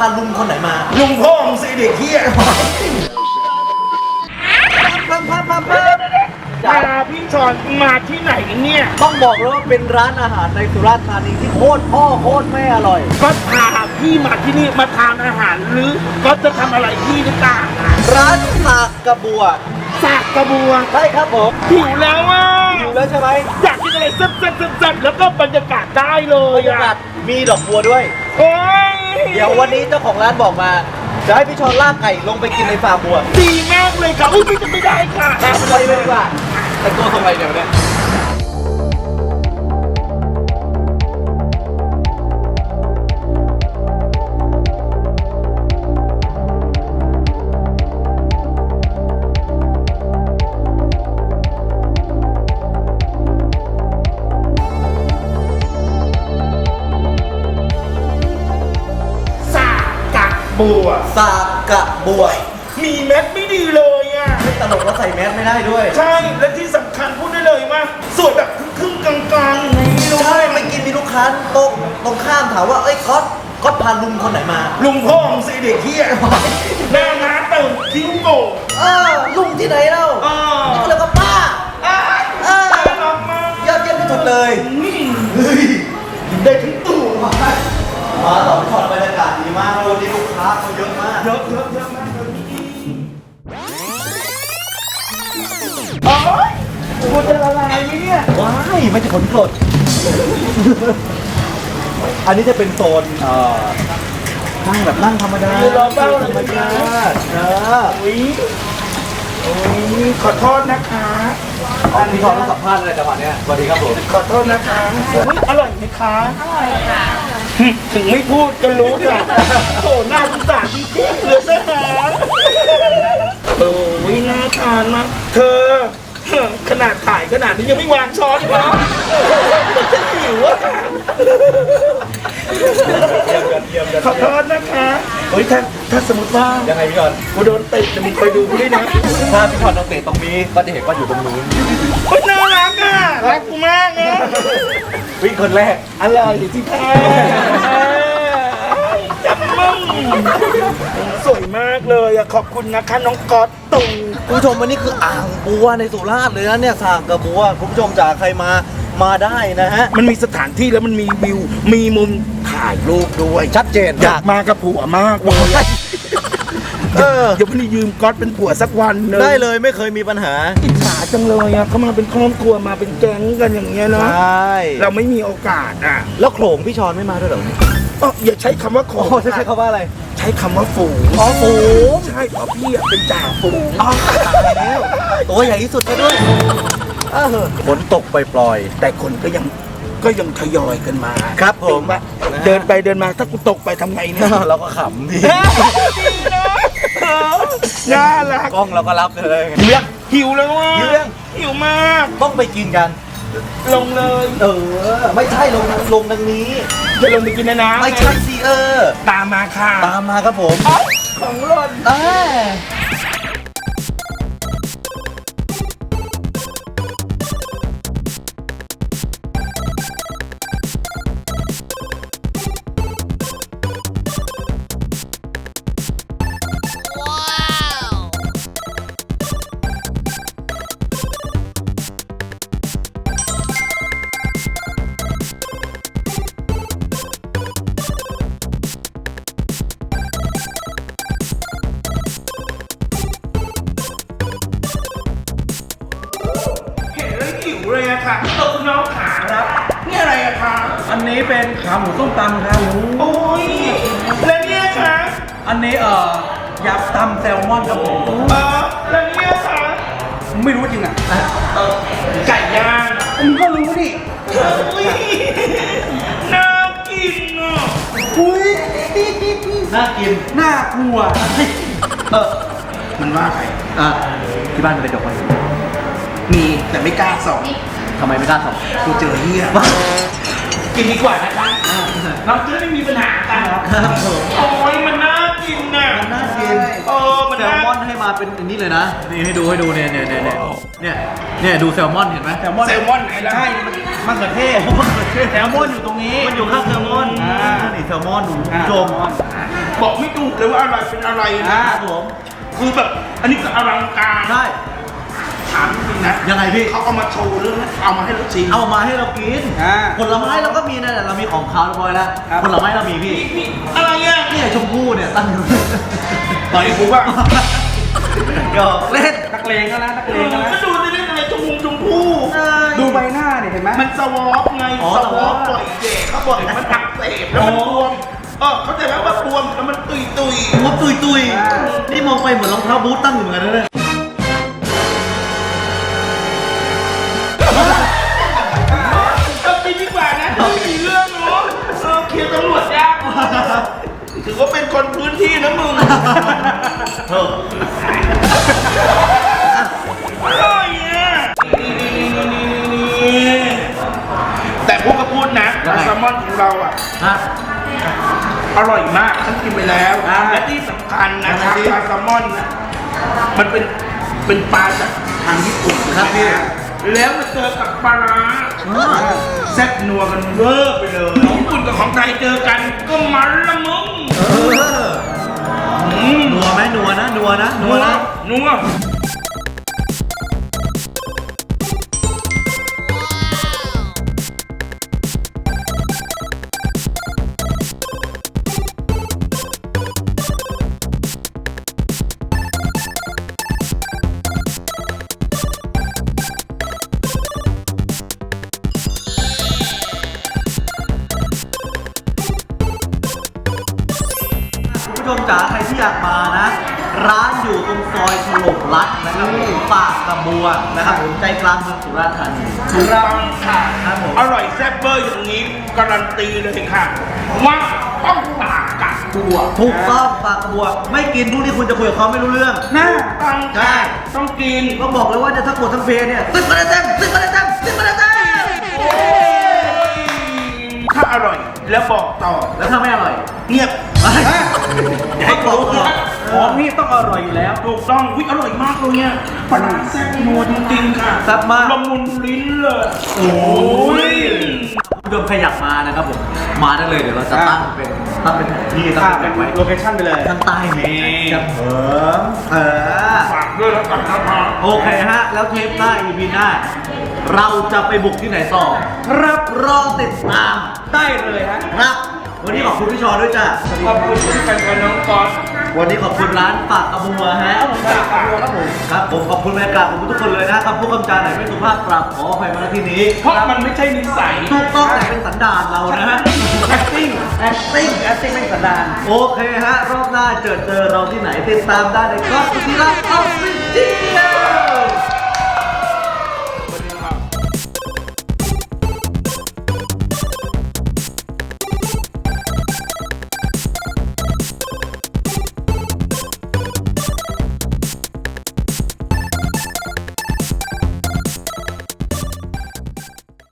พาลุงคนไหนมาลุงพ่อมึงสิเด็กเฮียพับพับพับพับพาพี่ชอนมาที่ไหนเนี่ยต้องบอกเลยว่าเป็นร้านอาหารในสุราษฎร์ธานีที่โคตรพ่อโคตรแม่อร่อย ก็พาพี่มาที่นี่มาทานอาหารหรือก็จะทำอะไรที่หรือเปล่าร้านสากกระบัวสากกระบัวใช่ครับผมหิวแล้วว่าอยู่แล้วใช่ไหมอยากกินอะไรแซ่บๆๆๆแล้วก็บรรยากาศได้เลบรยรยากาอะศมีดอกบัวด้วยโอ้ย เดี๋ยววันนี้เจ้าของร้านบอกมา จะให้พี่ชอนลากไก่ลงไปกินในฟาร์มบัวดีมากเลยค่ะอุ้ยไม่จะไม่ได้ค่ะไปเลยดีกว่าแต่งตัวทำไมเดี๋ยวเนี่ย บัวสากกระบัวมีเม็ดไม่ดีเลยอะ ไม่ตลกแล้วใส่แมสไม่ได้ด้วย ใช่ และที่สำคัญพูดได้เลยว่าสวยแบบครึ่งๆกลางๆอย่างนี้เลใช่ยไม่กินมีลูกค้าตรงตรงข้ามถามว่าเอ้ยก๊อตก๊อตพาลุงคนไหนมา ลุงพ่อมึงสิเด็กเฮียหน้าม้าเติมคิ้วโก่งเออลุงที่ไหนเล่าเออนี่ก็เลยกว่าป้า อะเออ น่ารักมากยอดเยี่ยมที่สุดเลยนี่ได้ทั้งตัว มาต่อช็อ เขาเยอะมากเยอะเยอะเยอะมากเลยโอ๊ยกูจะละลายไหมเนี่ย ว้ายไม่ใช่ผลสดอันนี้จะเป็นโซนเอ่อนั่งแบบนั่งธรรมดาอยู่รอเป้าธรรมดาเอออุ้ยอุ้ยขอโทษนะคะอันนี้ขอต้องสัมภาษณ์อะไรจังหวะเนี้ยสวัสดีครับผม ขอโทษนะคะอุ้ยอร่อยไหมคะ อร่อยค่ะ ถึงไม่พูดก็รู้จ้ะโอ้หน้าสงสารจริงๆเลยนะฮะโอ้ยน่าทานมากเธอ ขนาดถ่ายขนาดนี้ยังไม่วางช้อนอีกเหรอจะหิวอะขอโทษนะคะเฮ้ยถ้าถ้าสมมติว่ายังไงพี่จอนกูโดนเตะจะมึงคอยดูกูด้วยนะถ้าพี่จอนต้องเตะตรงนี้ก็จะเห็นว่าอยู่ตรงนู้นเฮ้ยน่ารักอะรักกูมากอะวิ่งคนแรกอร่อยที่แท้จับมึงสวยมากเลยอะขอบคุณนะคะน้องก๊อตตุง คุณผู้ชมวันนี้คืออ่างบัวในสุราษฎร์เลยนะเนี่ยสากกระบัวคุณผู้ชมจากใครมามาได้นะฮะ มันมีสถานที่แล้วมันมีวิว มีมุมถ่ายรูปด้วยชัดเจนอยากมากับผัวมากเลยอะเออ เดี๋ยววันนี้ยืมก๊อตเป็นผัวสักวันหนึงได้เลยไม่เคยมีปัญหาอิจฉาจังเลยอะเขามาเป็นครอบครัวมาเป็นแก๊งกันอย่างเงี้ยใชเนาะ่เราไม่มีโอกาสอะแล้วโขลงพี่ชอนไม่มาด้วยเหรอ เอ้ออย่าใช้คำว่าขอโอ้ใช่ใช่เขาว่าอะไร ใช้คำว่าฝูงอ๋อฝูง ใช่เพราะพี่อะเป็นจ่าฝูงอ๋อตายแล้วตัวใหญ่ที่สุดซะด้วยเออ ฝนตกปล่อย แต่คนก็ยังก็ยังทยอยกันมาครับผม เห็นปะเดินไปเดินมาถ้ากูตกไปทำไงเนี่ยๆเราก็ขำดีน่ารักกล้องเราก็รับเลยหิวยังหิวแล้วว่ะหิวยังหิวมาก ต้องไปกินกัน ลงเลย เออ ไม่ใช่ลงลงดังนี้ จะลงไปกินในน้ำไม่ใช่สิเออ ตามมาค่ะ ตามมาครับผมอ๊ะของหล่นเอ้ย ขาหมูส้มตำครับโอ้ยแล้วเนี่ยคะอันนี้เอ่อยำตำแซลมอนครับผมเออแล้วเนี่ยคะไม่รู้จริงอะเออไก่ย่างมึงก็รู้ดิอุ้ยน่ากินอะอุ้ยน่ากินน่ากลัวเออมันว่าใครอะที่บ้านมีกระจกไหมมีแต่ไม่กล้าส่องทำไมไม่กล้าส่องกูเจอเฮีย กินดีกว่านะคะเราจะได้ไม่มีปัญหากันครับผมโอ้ยมันน่ากินน่ะน่ากินเออมันแซลน่ามอนให้มาเป็นอันนี้เลยนะนี่ให้ดูให้ดูเนี่ยเนี่ยเนี่ยเนี่ยเนี่ยเนี่ยดูแซลมอนเห็นไหมแซลมอนแซลมอนไหนล่ะใช่มะเขือเทศแซลมอนอยู่ตรงนี้มันอยู่ข้างแซลมอนอ่านี่แซลมอนดูคุณผู้ชมบอกไม่ถูกเลยว่าอะไรเป็นอะไรคนะรับผมคือแบบอันนี้ก็อลังการใช่ถามจริงๆ นะยังไงพี่เขาเอามาโชว์หรือเอามาให้เราชิม เอามาให้เรากินอ่าผลไม้เราก็มีนะแต่เรามีของขาวเรียบร้อยแล้วครับ ผลไม้เรามีพี่นี่นี่อะไรอะเนี่ยชมพู่เนี่ยตั้งอยู่ ต่อยกูว่าหยอกเล่นนักเลงก็แล้วนักเลงก็แล้วก็ดูจะเล่นอะไรชมพูชมพู่ดูใบหน้าเนี่ยเห็นไหม มันสวอปไงอ๋อสวอปปล่อยเด็กเขาบอกมันอักเสบแล้วมันบวมเออเขาใจไหมว่าบวมแล้วมันตุยตุย หัวตุยตุยๆนี่มองไปเหมือนรองเท้าบูทตั้งอยู่เหมือนกันนะเนี่ย คนพื้นที่นะมึงเอออร่อยอะแต่พวกก็พูดนะปลาแซลมอนของเราอะ ฮะ อร่อยมากฉันกินไปแล้วอ่าและที่สำคัญนะครับยังไงพี่ปลาแซลมอนนะมันเป็นเป็นปลาจากทางญี่ปุ่นครับพี่ แล้วมาเจอกับปลาร้าอ่าแซ่บนัวกันเวอร์ไปเลยของญี่ปุ่นกับของไทยเจอกันก็มันละมึงเอออืมนัวไหมนัวนะนัวนะนันัววนะนัว ชมจ๋าใครที่อยากมานะ ร้านอยู่ตรงซอยฉลกรัฐนะครับผมปากกระบัวนะครับผมใจกลางเมืองสุราษฎร์ธานีถูกต้องค่ะ ครับผม อร่อยแซ่บเบอร์อย่างนี้การันตีเลยค่ะว่าต้องปากกัดตัวถูกต้องปากกระบัวไม่กินพวกนี้คุณจะคุยกับเขาไม่รู้เรื่องน่าต้องใช่ ต้องกินต้องบอกเลยว่าเนี่ยทั้งหมดทั้งเพลงเนี่ยตึ๊ดมาได้เต็มตึ๊ดมาได้เต็มตึ๊ดมาได้เต็มถ้าอร่อยแล้วบอกต่อแล้วถ้าไม่อร่อย เงียบต้ องบอกต่อของนี่ต้องอร่อยอยู่แล้ว ถูกต้องวิอร่อยมากเลยเนี่ยปลาร้าแซ่บนัวจริงๆค่ะแซ่บมาก ละมุนลิ้นเลยโอ้ยคุณผู้ชมใครอยากมานะครับผม มาได้เลยเดี๋ยวเราจะตั้งเป็นตั้งเป็นที่ตั้งอ่าเป็นเป็นไว้โลเคชั่นไปเลยข้างใต้นี้ครับผมเออฝากด้วยแล้วกันนะครับโอเคฮะ แล้วเทปหน้า EP หน้าเราจะไปบุกที่ไหนต่อครับรอติดตามได้เลยฮะครับ วันนี้ขอบคุณพี่ชอด้วยจ้ะ ขอบคุณที่เป็นกับน้องกอนวันนี้ขอบคุณร้านปากกระบัวฮะ ครับผมครับผมขอบคุณบรรยากาศของทุกคนเลยนะครับผู้กำจาไหนไม่สุภาพกราบขออภัยมาณที่นี้เพราะมันไม่ใช่นิสัยถูกต้องแต่เป็นสันดานเรานะฮะ acting acting acting ไม่สันดาน โอเคฮะ รอบหน้าเจอเจอเราที่ไหนติดตามได้ในกล้องสุธิรักษ์ออฟฟิเชียล